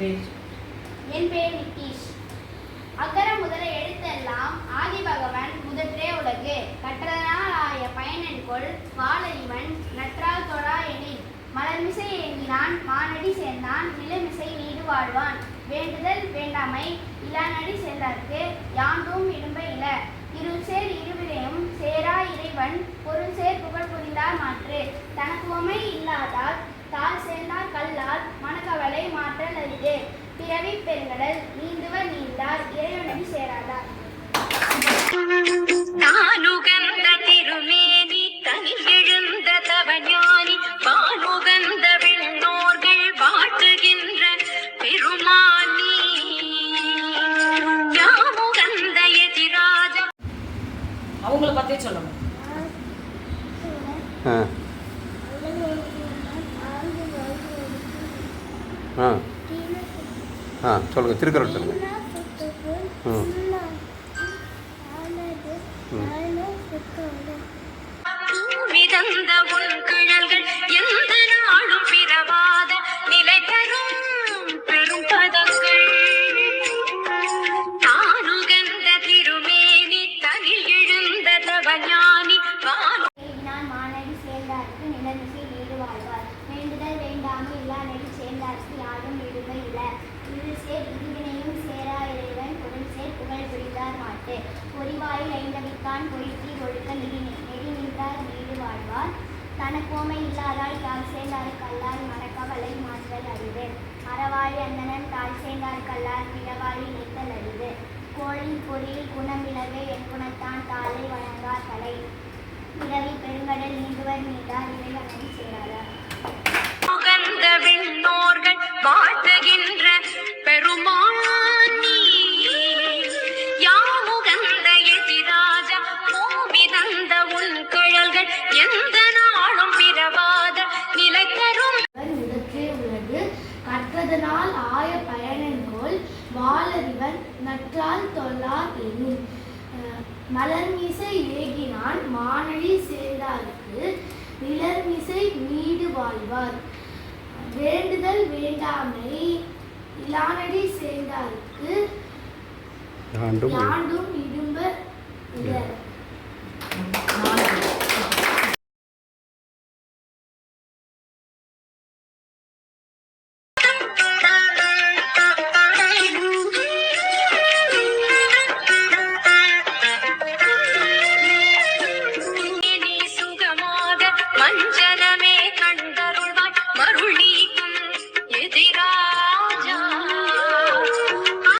பேர் என் பெயர் நித்தீஷ். அக்கர முதல எழுத்தெல்லாம் ஆதிபகவன் முதற்றே உலகு. கற்றதனால் ஆய பயனென்கொள் வாழறிவன் நற்றால் தொழா எனில். மலர்மிசை ஏங்கினான் மானடி சேர்ந்தான் நிலமிசை நீடு வாழ்வான் வேண்டுதல் வேண்டாமை இளானடி சேர்ந்தார்க்கு யாண்டும் இடும்ப இல. இருள் சேர் இருவிரையும் சேரா இறைவன் பொருள் சேர் புகழ் புரிந்தார் மாற்று. தனக்குவமை உமை இல்லாதால் தாள் சேர்ந்தார் கல்லால் மனக்கவலை மாற்றல் அரிது பிறவி பெருங்கடல் நீந்துவர் நீந்தார் இறைவனடி சேராதார். நானுகந்த திருமேனி தனில் எழுந்த தவஞானி பானுகந்த விண்ணோர்கள் வாட்டுகின்ற பெருமானி. யாமுகந்த எதிராஜ அவங்கள பத்தே சொல்லணும் ஆ. ஆ. ஆ சொல்லுங்கள் திருக்குறள் சொல்லுங்கள் ம். மிதந்த உன் கிழல்கள் எந்த நாளும் பிறவாத. நிலை தரும் பெரும் பதங்கள். தானுகந்த திருமேனி தனில் எழுந்த தவஞானி வானு நான் மானடி சேர்ந்தார்க்கு நிலமிசை வாழ்வார். வேண்டுதல் வேண்டாமை இல்லா நெறி சேர்ந்தார்க்கு யாரும் இருள் சேர் இருவினையும் சேரா இறைவன் பொருள் சேர் புகழ் புரிந்தார் மாட்டு. பொறிவாயில் ஐந்தவித்தான் பொய்த்தி ஒழுக்க நெறி நெறி நின்றார் நீடு வாழ்வார். தனக்கோமை இல்லாதால் தாழ் சேர்ந்தார் கல்லால் மரக்கவலை மாற்றல் அறிவு அறவாழி அந்தனன் தாழ் சேர்ந்தார் கல்லால் பிறவாழி நீத்தல் அறிவு கோழின் பொறியில் குணமிளவே என் குணத்தான் தாளை வணங்கார் தலை இரவி பெருங்கடல் நீண்டுவர் நீண்டார் இறைவனை சேராதார் உகந்த வாழ்த்துகின்ற கற்றதனால் ஆய பயனென்கோள் வாளறிவன் நற்றால் தொல்லார் அஹ், மலர்மிசை ஏகினான் மானடி சேர்ந்தார்க்கு நிலர்மிசை நீடு வாழ்வார். வேண்டுதல் வேண்டாமை இலானடி சேர்ந்தார்க்கு யாண்டும் இடும்ப இலர்